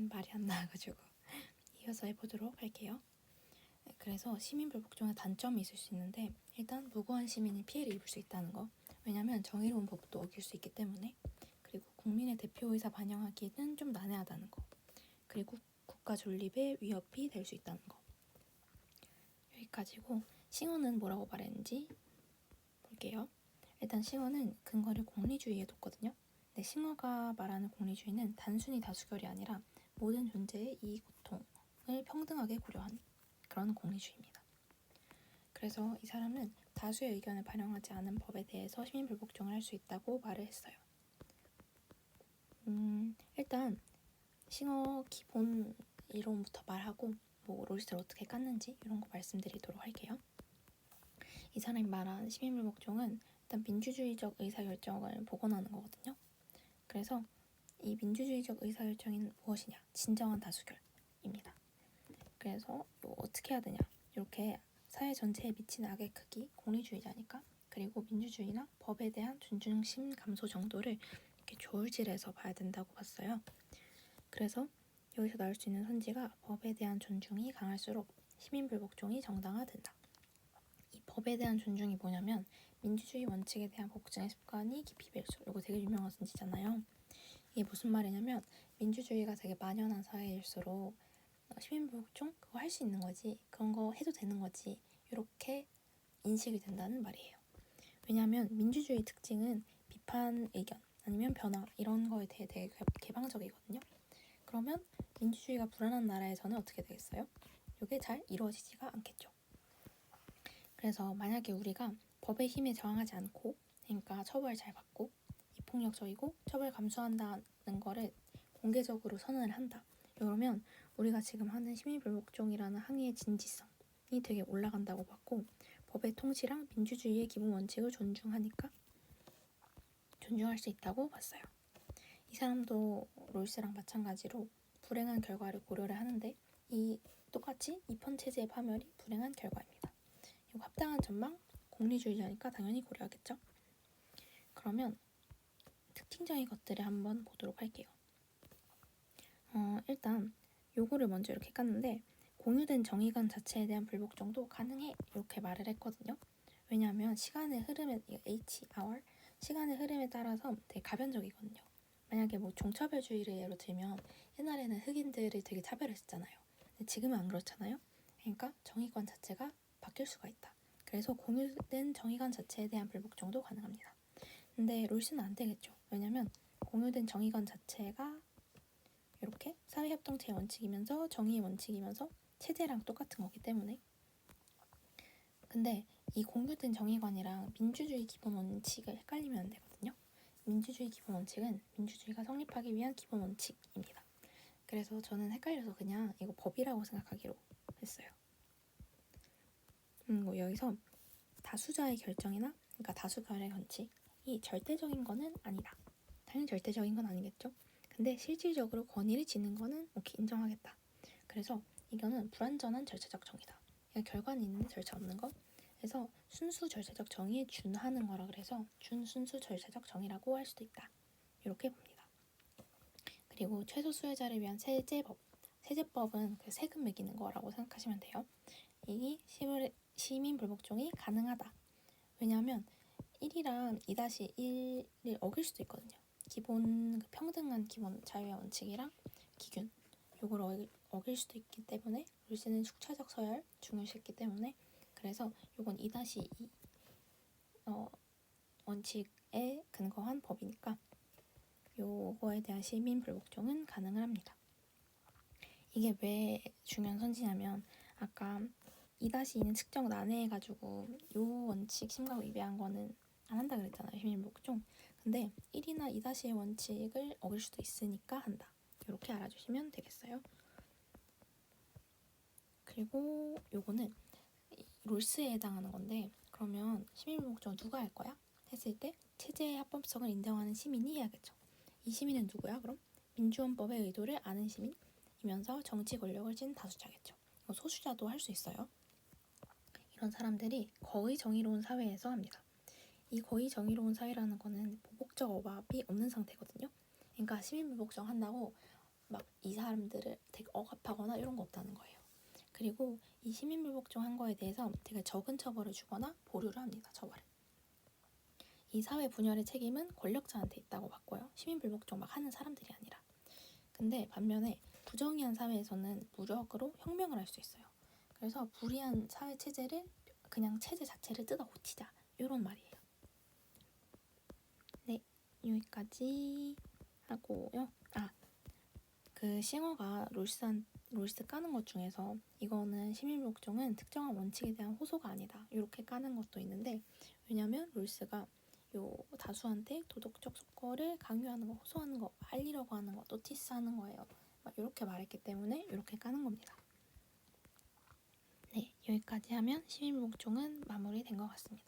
음, 말이 안 나와가지고 이어서 해보도록 할게요. 네, 그래서 시민불복종의 단점이 있을 수 있는데 일단 무고한 시민이 피해를 입을 수 있다는 거. 왜냐하면 정의로운 법도 어길 수 있기 때문에 그리고 국민의 대표 의사 반영하기는 좀 난해하다는 거. 그리고 국가 존립에 위협이 될 수 있다는 거. 여기까지고 싱어는 뭐라고 말했는지 볼게요. 일단 싱어는 근거를 공리주의에 뒀거든요. 근데 싱어가 말하는 공리주의는 단순히 다수결이 아니라 모든 존재의 이익, 고통을 평등하게 고려한 그런 공리주의입니다. 그래서 이 사람은 다수의 의견을 반영하지 않은 법에 대해서 시민불복종을 할 수 있다고 말을 했어요. 음, 일단 싱어 기본 이론부터 말하고 뭐 롤스를 어떻게 깠는지 이런 거 말씀드리도록 할게요. 이 사람이 말한 시민불복종은 일단 민주주의적 의사결정을 복원하는 거거든요. 그래서 이 민주주의적 의사결정이 무엇이냐? 진정한 다수결입니다. 그래서 뭐 어떻게 해야 되냐? 이렇게 사회 전체에 미친 악의 크기, 공리주의자니까 그리고 민주주의나 법에 대한 존중심 감소 정도를 이렇게 조울질해서 봐야 된다고 봤어요. 그래서 여기서 나올 수 있는 선지가 법에 대한 존중이 강할수록 시민불복종이 정당화된다. 이 법에 대한 존중이 뭐냐면 민주주의 원칙에 대한 복종의 습관이 깊이 배울수록 이거 되게 유명한 선지잖아요. 이게 무슨 말이냐면 민주주의가 되게 만연한 사회일수록 어, 시민복종 그거 할 수 있는 거지 그런 거 해도 되는 거지 이렇게 인식이 된다는 말이에요. 왜냐하면 민주주의 특징은 비판 의견 아니면 변화 이런 거에 대해 되게 개- 개방적이거든요. 그러면 민주주의가 불안한 나라에서는 어떻게 되겠어요? 이게 잘 이루어지지가 않겠죠. 그래서 만약에 우리가 법의 힘에 저항하지 않고 그러니까 처벌 잘 받고 비 폭력적이고 처벌 감수한다는 거를 공개적으로 선언을 한다. 그러면 우리가 지금 하는 시민불복종이라는 항의의 진지성이 되게 올라간다고 봤고 법의 통치랑 민주주의의 기본 원칙을 존중하니까 존중할 수 있다고 봤어요. 이 사람도 롤스랑 마찬가지로 불행한 결과를 고려를 하는데 이 똑같이 입헌 체제의 파멸이 불행한 결과입니다. 이거 합당한 전망 공리주의자니까 당연히 고려하겠죠. 그러면 특징적인 것들을 한번 보도록 할게요. 어, 일단 요거를 먼저 이렇게 깠는데 공유된 정의관 자체에 대한 불복종도 가능해 이렇게 말을 했거든요. 왜냐하면 시간의 흐름에 H, hour 시간의 흐름에 따라서 되게 가변적이거든요. 만약에 뭐 종차별주의를 예로 들면 옛날에는 흑인들을 되게 차별했었잖아요. 근데 지금은 안 그렇잖아요. 그러니까 정의관 자체가 바뀔 수가 있다. 그래서 공유된 정의관 자체에 대한 불복종도 가능합니다. 근데 롤스는 안 되겠죠. 왜냐면 공유된 정의관 자체가 이렇게 사회협동체의 원칙이면서 정의의 원칙이면서 체제랑 똑같은 거기 때문에 근데 이 공유된 정의관이랑 민주주의 기본 원칙을 헷갈리면 안 되거든요. 민주주의 기본 원칙은 민주주의가 성립하기 위한 기본 원칙입니다. 그래서 저는 헷갈려서 그냥 이거 법이라고 생각하기로 했어요. 음, 뭐 여기서 다수자의 결정이나 그러니까 다수결의 원칙 이 절대적인 거는 아니다. 당연히 절대적인 건 아니겠죠. 근데 실질적으로 권위를 지는 거는 오케이 인정하겠다. 그래서 이거는 불완전한 절차적 정의다. 그러니까 결과는 있는데 절차 없는 거. 그래서 순수 절차적 정의에 준하는 거라 그래서 준순수 절차적 정의라고 할 수도 있다. 이렇게 봅니다. 그리고 최소 수혜자를 위한 세제법. 세제법은 그 세금 매기는 거라고 생각하시면 돼요. 이 시민- 시민 불복종이 가능하다. 왜냐하면 1이랑 2-1을 어길 수도 있거든요. 기본 그 평등한 기본 자유의 원칙이랑 기균 요걸 어길, 어길 수도 있기 때문에 룰스는 숙차적 서열 중요시했기 때문에 그래서 요건 2-2 어, 원칙에 근거한 법이니까 요거에 대한 시민 불복종은 가능을 합니다. 이게 왜 중요한 선지냐면 아까 2-2는 측정 난해해가지고 요 원칙 심각을 위배한 거는 안 한다 그랬잖아요. 불복종. 근데 1이나 2-의 원칙을 어길 수도 있으니까 한다. 이렇게 알아주시면 되겠어요. 그리고 요거는 이 롤스에 해당하는 건데 그러면 시민복종 누가 할 거야? 했을 때 체제의 합법성을 인정하는 시민이 해야겠죠. 이 시민은 누구야? 그럼 민주헌법의 의도를 아는 시민이면서 정치 권력을 쥔 다수자겠죠. 소수자도 할 수 있어요. 이런 사람들이 거의 정의로운 사회에서 합니다. 이 거의 정의로운 사회라는 거는 보복적 억압이 없는 상태거든요. 그러니까 시민불복종 한다고 막 이 사람들을 되게 억압하거나 이런 거 없다는 거예요. 그리고 이 시민불복종 한 거에 대해서 되게 적은 처벌을 주거나 보류를 합니다. 처벌을. 이 사회 분열의 책임은 권력자한테 있다고 봤고요. 시민불복종 막 하는 사람들이 아니라. 근데 반면에 부정의한 사회에서는 무력으로 혁명을 할 수 있어요. 그래서 불의한 사회 체제를 그냥 체제 자체를 뜯어 고치자 이런 말이에요. 네, 여기까지 하고요. 아, 그 싱어가 롤스한 롤스 까는 것 중에서 이거는 시민복종은 특정한 원칙에 대한 호소가 아니다 이렇게 까는 것도 있는데 왜냐면 롤스가 요 다수한테 도덕적 속거를 강요하는 거, 호소하는 거, 알리려고 하는 거, 노티스하는 거예요. 막 이렇게 말했기 때문에 이렇게 까는 겁니다. 네, 여기까지 하면 시민복종은 마무리된 것 같습니다.